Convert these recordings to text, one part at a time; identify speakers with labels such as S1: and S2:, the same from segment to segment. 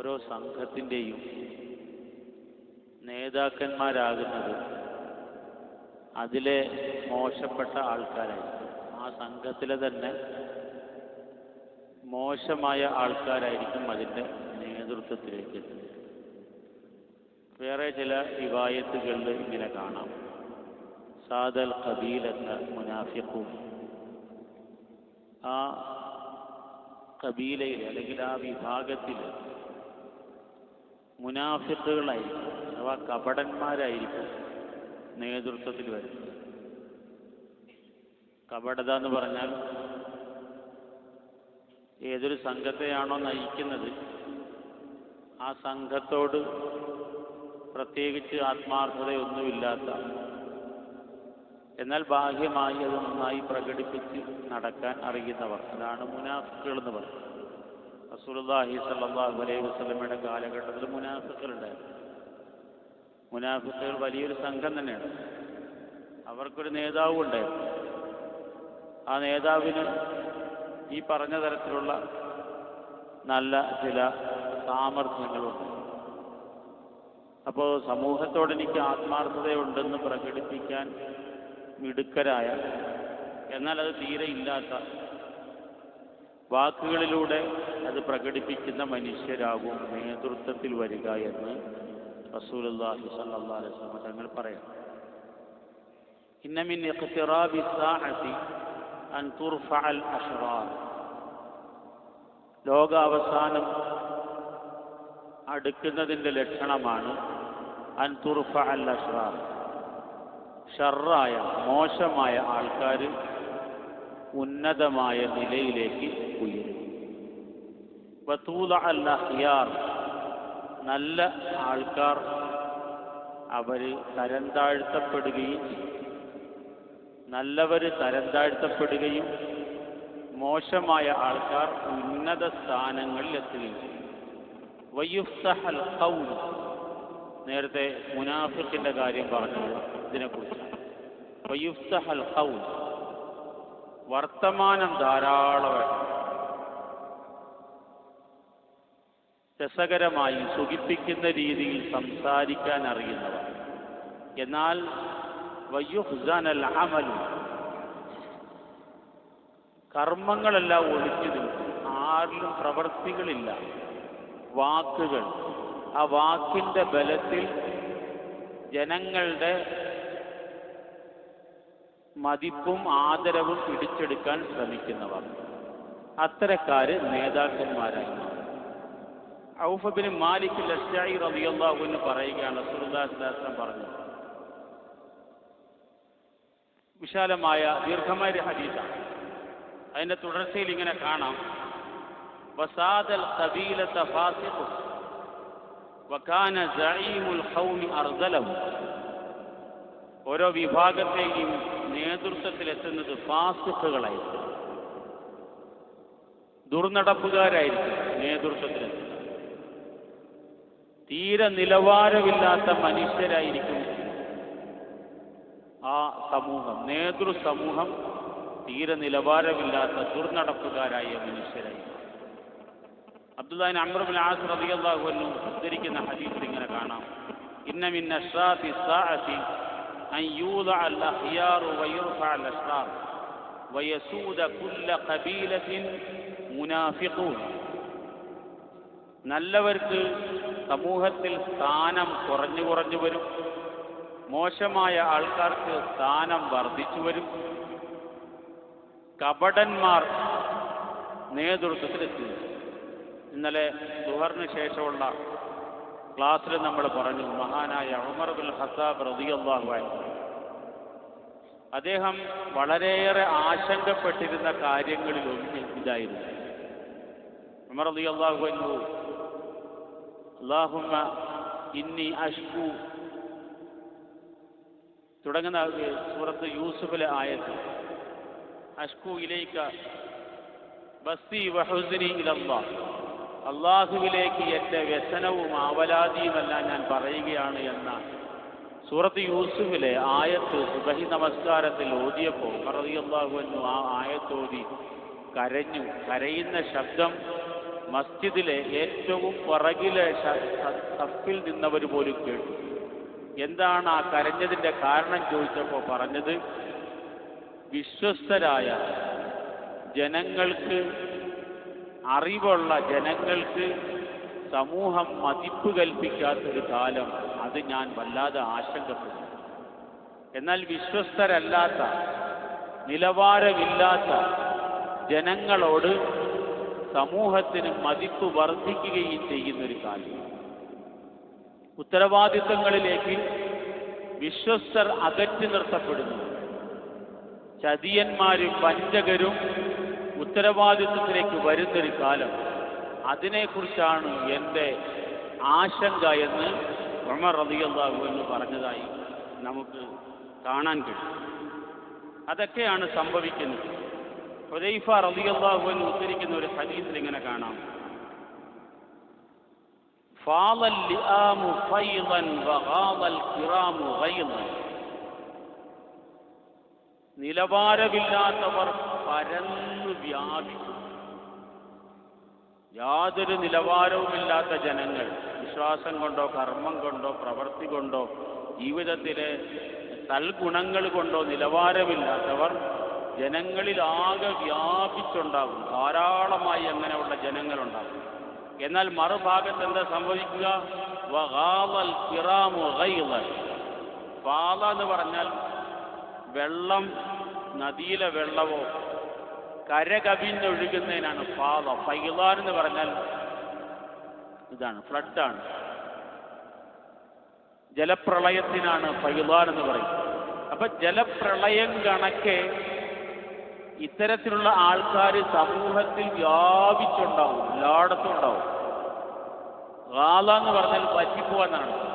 S1: ഓരോ സംഘത്തിന്റെയും നേതാക്കന്മാരാകുന്നത് അതിലെ മോശപ്പെട്ട ആൾക്കാരായിരിക്കും. ആ സംഘത്തിലെ തന്നെ മോശമായ ആൾക്കാരായിരിക്കും അതിന്റെ നേതൃത്വത്തിലേക്ക് വേറെ ചില വിവായത്തുകളിൽ ഇങ്ങനെ കാണാം. സാദൽ ഖബീൽ എന്ന മുനാഫിഖും ആ കബീലയിൽ അല്ലെങ്കിൽ ആ വിഭാഗത്തിൽ മുനാഫിക്കുകളായിരിക്കും അഥവാ കപടന്മാരായിരിക്കും നേതൃത്വത്തിൽ വരുന്നത്. കപടത എന്ന് പറഞ്ഞാൽ ഏതൊരു സംഘത്തെയാണോ നയിക്കുന്നത് ആ സംഘത്തോട് പ്രത്യേകിച്ച് ആത്മാർത്ഥതയൊന്നുമില്ലാത്ത എന്നാൽ ബാഹ്യമായി അത് നന്നായി പ്രകടിപ്പിച്ച് നടക്കാൻ അറിയുന്നവർ അതാണ് മുനാഫിക്കുകൾ എന്ന് പറയുന്നത്. റസൂലുള്ളാഹി സ്വല്ലല്ലാഹു അലൈഹി വസല്ലമയുടെ കാലഘട്ടത്തിൽ മുനാഫിക്കുകളുണ്ടായിരുന്നു മുനാഫിക്കുകൾ വലിയൊരു സംഘം തന്നെയാണ്. അവർക്കൊരു നേതാവ് ഉണ്ടായിരുന്നു. ആ നേതാവിന് ഈ പറഞ്ഞ തരത്തിലുള്ള നല്ല ചില സാമർഥ്യങ്ങളുണ്ട്. അപ്പോൾ സമൂഹത്തോട് എനിക്ക് ആത്മാർത്ഥതയുണ്ടെന്ന് പ്രകടിപ്പിക്കാൻ മിടുക്കരായ എന്നാൽ അത് തീരെ ഇല്ലാത്ത വാക്കുകളിലൂടെ അത് പ്രകടിപ്പിക്കുന്ന മനുഷ്യരാകും നേതൃത്വത്തിൽ വരിക എന്ന് അലൈഹി വസല്ലം തങ്ങൾ പറയാം. ഇന്ന മിൻ ഇഖ്തിറാബി അൻ തുർഫഅൽ അഷ്റാർ. ലോക അവസാനം അടുക്കുന്നതിന്റെ ലക്ഷണമാണ് അൻതുർഫ അൽ അഷ്റാർ. ഷറായ മോശമായ ആൾക്കാർ ഉന്നതമായ നിലയിലേക്ക് ഉയരും. വത്തൂല അൽ നല്ല ആൾക്കാർ അവർ തരം താഴ്ത്തപ്പെടുകയും നല്ലവർ തരം താഴ്ത്തപ്പെടുകയും മോശമായ ആൾക്കാർ ഉന്നത സ്ഥാനങ്ങളിൽ എത്തുകയും വയ്യുസഹൽ നേരത്തെ മുനാഫിക്കിന്റെ കാര്യം പറഞ്ഞു ഇതിനെക്കുറിച്ച്. വയ്യുസഹൽ ഖൗൽ. വർത്തമാനം ധാരാളമായിട്ട് രസകരമായി സുഖിപ്പിക്കുന്ന രീതിയിൽ സംസാരിക്കാൻ അറിയുന്നവർ. എന്നാൽ വയ്യുഹ്സാനൽ അമലു. കർമ്മങ്ങളെല്ലാം ഒളിച്ചു നിൽക്കും. ആരിലും പ്രവൃത്തികളില്ല വാക്കുകൾ. ആ വാക്കിന്റെ ബലത്തിൽ ജനങ്ങളുടെ മതിപ്പും ആദരവും പിടിച്ചെടുക്കാൻ ശ്രമിക്കുന്നവർ. അത്തരക്കാര് നേതാക്കന്മാരായി. മാറും ഔഫബിന് മാലിക് ലഷ്യായി റബിയല്ലാഹു എന്ന് പറയുകയാണ് സുരദാസ് പറഞ്ഞു. വിശാലമായ ദീർഘമായ ഒരു ഹദീസാണ്. അതിന്റെ തുടർച്ചയിൽ ഇങ്ങനെ കാണാം. വസാദൽ ഖബീലത ഫാസിഖു വകാന സഈമുൽ ഖൗമി അർദലഹു ഓരോ വിഭാഗത്തെയും നേതൃത്വത്തിലെത്തുന്നത് ഫാസിഫുകളായിരിക്കും. ദുർനടപ്പുകാരായിരിക്കും നേതൃത്വത്തിലെത്തുന്നത്. തീരെ നിലവാരമില്ലാത്ത മനുഷ്യരായിരിക്കും ആ സമൂഹം. നേതൃ സമൂഹം തീരെ നിലവാരമില്ലാത്ത ദുർനടപ്പുകാരായ മനുഷ്യരായി അബ്ദുല്ലാൻ അമ്രബുൽ ആസ് റളിയല്ലാഹു അൻഹു ഉദ്ധരിക്കുന്ന ഹദീസ് ഇങ്ങനെ കാണാം. ഇന്ന മിൻ يوضع الأخيار ويرفع الأشرار അൽ كل قبيلة മുനാഫിഖൂൻ നല്ലവർക്ക് സമൂഹത്തിൽ സ്ഥാനം കുറഞ്ഞു കുറഞ്ഞു വരും. മോശമായ ആൾക്കാർക്ക് സ്ഥാനം വർദ്ധിച്ചു വരും. കപടന്മാർ നേതൃത്വത്തിലെത്തി ഇന്നലെ സുഹറിന് ശേഷമുള്ള ക്ലാസ്സിൽ നമ്മൾ പറഞ്ഞു മഹാനായ ഉമർ ബിൻ ഹസാബ് റളിയല്ലാഹു അൻഹു. അദ്ദേഹം വളരെയേറെ ആശങ്കപ്പെട്ടിരുന്ന കാര്യങ്ങളിൽ ഒന്ന് ഇതായിരുന്നു ഉമർ റളിയല്ലാഹു അൻഹു അല്ലാഹുമ്മ ഇന്നി അഷ്കു. തുടങ്ങുന്ന സൂറത്ത് യൂസുഫിലെ ആയത്ത് അഷ്കു ഇലൈക്ക ബസ്തി വഹുസിനി ഇലല്ലാ അള്ളാഹുവിലേക്ക് എന്റെ വ്യസനവും ആവലാതിയുമെല്ലാം ഞാൻ പറയുകയാണ് എന്ന സൂറത്ത് യൂസുഫിലെ ആയത്ത് സുബഹി നമസ്കാരത്തിൽ ഓതിയപ്പോൾ അള്ളാഹു എന്നു ആ ആയത്തോതി കരഞ്ഞു. കരയുന്ന ശബ്ദം മസ്ജിദിലെ ഏറ്റവും പുറകിലെ തപ്പിൽ നിന്നവർ പോലും കേട്ടു. എന്താണ് ആ കരഞ്ഞതിന്റെ കാരണം ചോദിച്ചപ്പോൾ പറഞ്ഞത്? വിശ്വസ്തരായ ജനങ്ങൾക്ക് അറിവുള്ള ജനങ്ങൾക്ക് സമൂഹം മതിപ്പ് കൽപ്പിക്കാത്തൊരു കാലം അത് ഞാൻ വല്ലാതെ ആശങ്കപ്പെടുന്നു എന്നാൽ വിശ്വസ്തരല്ലാത്ത നിലവാരമില്ലാത്ത ജനങ്ങളോട് സമൂഹത്തിന് മതിപ്പ് വർദ്ധിക്കുകയും ചെയ്യുന്നൊരു കാലം. ഉത്തരവാദിത്തങ്ങളിലേക്ക് വിശ്വസ്തർ അകറ്റി നിർത്തപ്പെടുന്നു. ചതിയന്മാരും വഞ്ചകരും ഉത്തരവാദിത്വത്തിലേക്ക് വരുന്നൊരു കാലം അതിനെക്കുറിച്ചാണ് എൻ്റെ ആശങ്ക എന്ന് ഉമർ റളിയല്ലാഹു എന്ന് പറഞ്ഞതായി നമുക്ക് കാണാൻ കഴിയും അതൊക്കെയാണ് സംഭവിക്കുന്നത് ഹുദൈഫ റളിയല്ലാഹു എന്ന് ഉദ്ധരിക്കുന്ന ഒരു ഹദീസിൽ ഇങ്ങനെ കാണാം فاض اللئام فيضا وغاض الكرام غيظا നിലവാരമില്ലാത്തവർ പരന്നു വ്യാപിക്കും യാതൊരു നിലവാരവുമില്ലാത്ത ജനങ്ങൾ വിശ്വാസം കൊണ്ടോ കർമ്മം കൊണ്ടോ പ്രവൃത്തി കൊണ്ടോ ജീവിതത്തിലെ തൽഗുണങ്ങൾ കൊണ്ടോ നിലവാരമില്ലാത്തവർ ജനങ്ങളിലാകെ വ്യാപിച്ചുണ്ടാകും. ധാരാളമായി അങ്ങനെയുള്ള ജനങ്ങളുണ്ടാകും. എന്നാൽ മറുഭാഗത്ത് എന്താ സംഭവിക്കുക? പാല എന്ന് പറഞ്ഞാൽ വെള്ളം നദിയിലെ വെള്ളമോ കര കവിഞ്ഞൊഴുകുന്നതിനാണ് പാത. ഫൈലാൻ എന്ന് പറഞ്ഞാൽ ഇതാണ് ഫ്ലഡാണ്. ജലപ്രളയത്തിനാണ് ഫൈലാൻ എന്ന് പറയുന്നത്. അപ്പൊ ജലപ്രളയം കണക്കെ ഇത്തരത്തിലുള്ള ആൾക്കാർ സമൂഹത്തിൽ വ്യാപിച്ചുണ്ടാവും എല്ലായിടത്തും ഉണ്ടാവും. ഗാല എന്ന് പറഞ്ഞാൽ പറ്റിപ്പോവാന്നാണ്.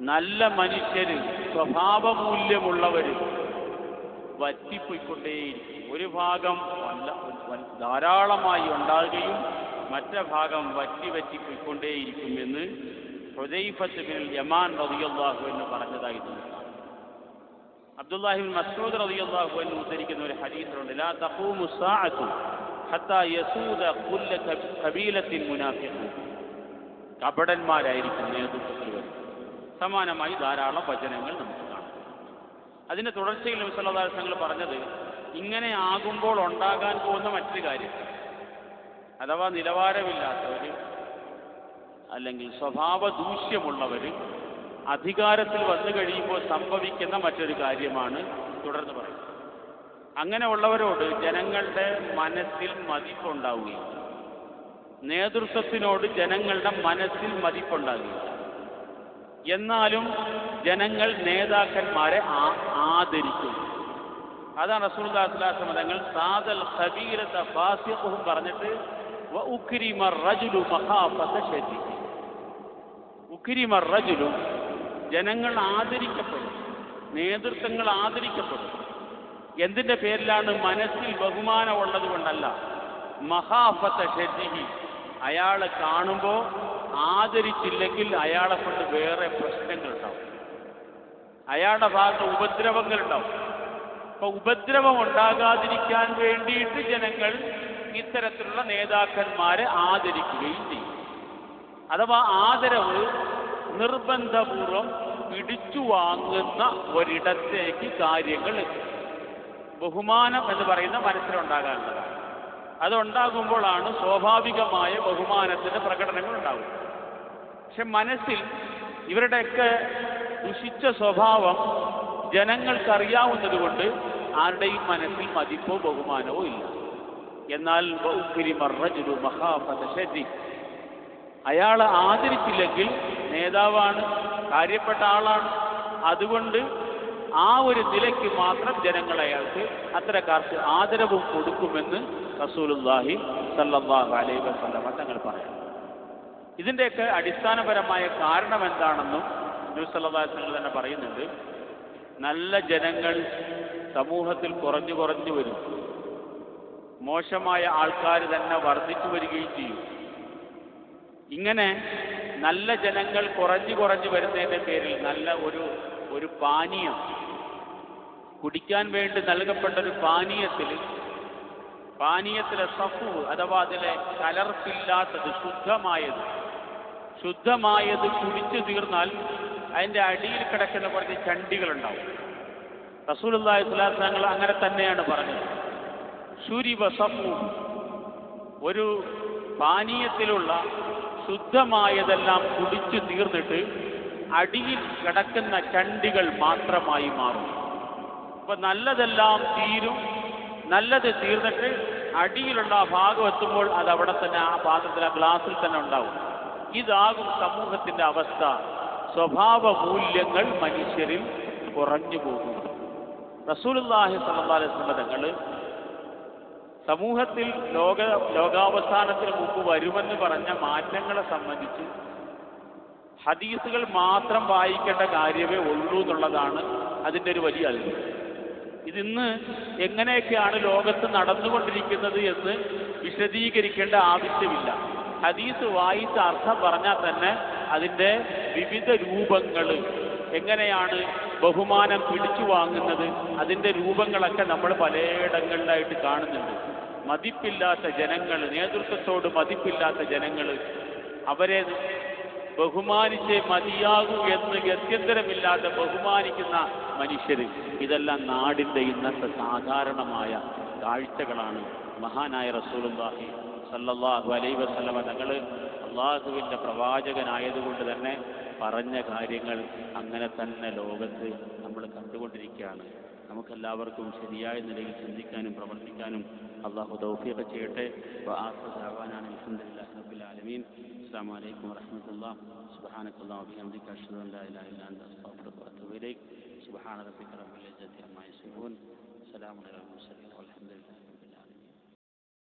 S1: നല്ല മനുഷ്യര് സ്വഭാവമൂല്യമുള്ളവര് വറ്റിപ്പോയിക്കൊണ്ടേയിരിക്കും. ഒരു ഭാഗം ധാരാളമായി ഉണ്ടാകുകയും മറ്റേ ഭാഗം വറ്റി വറ്റി എന്ന് ഹുദൈഫത്ത് ബിൻ യമാൻ റളിയല്ലാഹു എന്ന് പറഞ്ഞതായി. അബ്ദുല്ലാഹിബിൻ മസ്ഊദ് റളിയല്ലാഹു അൻഹു ഉദ്ധരിക്കുന്ന ഒരു ഹദീസിലുണ്ട് ലാ തഖൂമു സാഅത്തു ഹത്താ യസൂദ കുല്ല കബ- കബീലത്തിൻ മുനാഫിഖൂൻ. കപടന്മാരായിരിക്കും നേതൃത്വത്തിൽ സമാനമായി ധാരാളം വചനങ്ങൾ നമുക്ക് കാണാം അതിന്റെ തുടർച്ചയിൽ വസല്ലം പറഞ്ഞത് ഇങ്ങനെ ആകുമ്പോൾ ഉണ്ടാകാൻ പോകുന്ന മറ്റൊരു കാര്യം. അഥവാ നിലവാരമില്ലാത്തവർ അല്ലെങ്കിൽ സ്വഭാവ ദൂഷ്യമുള്ളവര് അധികാരത്തിൽ വന്നു കഴിയുമ്പോൾ സംഭവിക്കുന്ന മറ്റൊരു കാര്യമാണ് തുടർന്ന് പറയുന്നത്. അങ്ങനെയുള്ളവരോട് ജനങ്ങളുടെ മനസ്സിൽ മതിപ്പുണ്ടാവുകയും നേതൃത്വത്തിനോട് ജനങ്ങളുടെ മനസ്സിൽ മതിപ്പുണ്ടാകുകയില്ല എന്നാലും ജനങ്ങൾ നേതാക്കന്മാരെ ആദരിക്കും. അതാണ് റസൂൽദാസ്ലാസ് മതങ്ങൾ സാദൽ ഖബീലത ഫാസിഖും പറഞ്ഞിട്ട് ഉക്രിമ റജുലു മഹാഫത ശരി. ഉക്രിമ റജുലു ജനങ്ങൾ ആദരിക്കപ്പെടും നേതൃത്വങ്ങൾ ആദരിക്കപ്പെടും. എന്തിന്റെ പേരിലാണ് മനസ്സിൽ ബഹുമാനമുള്ളത് കൊണ്ടല്ല? മഹാഫത്ത ഷെജിഹി അയാളെ കാണുമ്പോൾ ആദരിച്ചില്ലെങ്കിൽ അയാളെ കൊണ്ട് വേറെ പ്രശ്നങ്ങൾ ഉണ്ടാവും അയാളുടെ ഭാഗത്ത് ഉപദ്രവങ്ങൾ ഉണ്ടാവും അപ്പൊ ഉപദ്രവം ഉണ്ടാകാതിരിക്കാൻ വേണ്ടിയിട്ട് ജനങ്ങൾ ഇത്തരത്തിലുള്ള നേതാക്കന്മാരെ ആദരിക്കുകയും ചെയ്യും. അഥവാ ആദരവ് നിർബന്ധപൂർവം പിടിച്ചു വാങ്ങുന്ന ഒരിടത്തേക്ക് കാര്യങ്ങൾ ബഹുമാനം എന്ന് പറയുന്ന മനസ്സിലുണ്ടാകാനുള്ളതാണ്. അതുണ്ടാകുമ്പോഴാണ് സ്വാഭാവികമായ ബഹുമാനത്തിന്റെ പ്രകടനങ്ങൾ ഉണ്ടാകുന്നത് പക്ഷെ മനസ്സിൽ ഇവരുടെയൊക്കെ ദുഷിച്ച സ്വഭാവം ജനങ്ങൾക്കറിയാവുന്നത് കൊണ്ട് ആരുടെയും മനസ്സിൽ മതിപ്പോ ബഹുമാനമോ ഇല്ല. എന്നാൽ അയാളെ ആദരിച്ചില്ലെങ്കിൽ നേതാവാണ് കാര്യപ്പെട്ട ആളാണ്. അതുകൊണ്ട് ആ ഒരു നിലയ്ക്ക് മാത്രം ജനങ്ങൾ അയാൾക്ക് അത്തരക്കാർക്ക് ആദരവും കൊടുക്കുമെന്ന് റസൂലുല്ലാഹി സല്ലല്ലാഹു അലൈ വസ്ലമ തങ്ങൾ പറയാം ഇതിന്റെയൊക്കെ അടിസ്ഥാനപരമായ കാരണം എന്താണെന്നും ന്യൂസ് തങ്ങൾ തന്നെ പറയുന്നുണ്ട്. നല്ല ജനങ്ങൾ സമൂഹത്തിൽ കുറഞ്ഞു കുറഞ്ഞു വരും. മോശമായ ആൾക്കാർ തന്നെ വർദ്ധിച്ചു വരികയും ചെയ്യും. ഇങ്ങനെ നല്ല ജനങ്ങൾ കുറഞ്ഞു കുറഞ്ഞു വരുന്നതിന്റെ പേരിൽ നല്ല ഒരു ഒരു പാനീയം കുടിക്കാൻ വേണ്ടി നൽകപ്പെട്ട ഒരു പാനീയത്തിൽ പാനീയത്തിലെ സഫു അഥവാ അതിലെ കലർപ്പില്ലാത്തത് ശുദ്ധമായത്. ശുദ്ധമായത് കുടിച്ചു തീർന്നാൽ അതിന്റെ അടിയിൽ കിടക്കുന്ന കുറച്ച് ചണ്ടികളുണ്ടാവും. റസൂലുള്ളാഹി തങ്ങൾ അങ്ങനെ തന്നെയാണ് പറഞ്ഞത്. ശുരിബ സഫു ഒരു പാനീയത്തിലുള്ള ശുദ്ധമായതെല്ലാം കുടിച്ചു തീർന്നിട്ട് അടിയിൽ കിടക്കുന്ന ചണ്ടികൾ മാത്രമായി മാറും. അപ്പൊ നല്ലതെല്ലാം തീരും. നല്ലത് തീർന്നിട്ട് അടിയിലുള്ള ആ ഭാഗം എത്തുമ്പോൾ അത് അവിടെ തന്നെ ആ പാത്രത്തിൽ ആ ഗ്ലാസ്സിൽ തന്നെ ഉണ്ടാവും. ഇതാകും സമൂഹത്തിന്റെ അവസ്ഥ. സ്വഭാവ മൂല്യങ്ങൾ മനുഷ്യരിൽ കുറഞ്ഞു പോകും അലൈഹി വസല്ലം തങ്ങൾ സമൂഹത്തിൽ ലോക ലോകാവസാനത്തിന് മുമ്പ് വരുമെന്ന് പറഞ്ഞ മാറ്റങ്ങളെ സംബന്ധിച്ച് ഹദീസുകൾ മാത്രം വായിക്കേണ്ട കാര്യമേ ഉള്ളൂ എന്നുള്ളതാണ് അതിന്റെ ഒരു വലിയ അത്ഭുതം. ഇതിന്ന് എങ്ങനെയൊക്കെയാണ് ലോകത്ത് നടന്നുകൊണ്ടിരിക്കുന്നത് എന്ന് വിശദീകരിക്കേണ്ട ആവശ്യമില്ല. ഹദീസ് വായിച്ച അർത്ഥം പറഞ്ഞാൽ തന്നെ അതിന്റെ വിവിധ രൂപങ്ങൾ എങ്ങനെയാണ് ബഹുമാനം പിടിച്ചു വാങ്ങുന്നത് അതിന്റെ രൂപങ്ങളൊക്കെ നമ്മൾ പലയിടങ്ങളിലായിട്ട് കാണുന്നുണ്ട്. മതിപ്പില്ലാത്ത ജനങ്ങൾ നേതൃത്വത്തോട് മതിപ്പില്ലാത്ത ജനങ്ങൾ അവരെ ബഹുമാനിച്ചേ മതിയാകൂ എന്ന് ഗത്യന്തരമില്ലാതെ ബഹുമാനിക്കുന്ന മനുഷ്യർ ഇതെല്ലാം നാടിന്റെ ഇന്നത്തെ സാധാരണമായ കാഴ്ചകളാണ്. മഹാനായ റസൂലുള്ളാഹി സല്ലല്ലാഹു അലൈഹി വസല്ലമ തങ്ങൾ അള്ളാഹുവിന്റെ പ്രവാചകനായതുകൊണ്ട് തന്നെ പറഞ്ഞ കാര്യങ്ങൾ അങ്ങനെ തന്നെ ലോകത്ത് നമ്മൾ കണ്ടുകൊണ്ടിരിക്കുകയാണ്. നമുക്കെല്ലാവർക്കും ശരിയായ നിലയിൽ ചിന്തിക്കാനും പ്രവർത്തിക്കാനും അള്ളാഹു തൗഫീഖ് ചെയ്യട്ടെ. ആവാനാണ് അലഹദില്ലാ റബ്ബിൽ ആലമീൻ. السلام عليكم ورحمة الله. سبحانك اللهم وبحمدك أشهد أن لا إله إلا أنت أستغفرك وأتوب إليك. سبحان ربك رب العزة عما يصفون. سلام على المرسلين والحمد لله.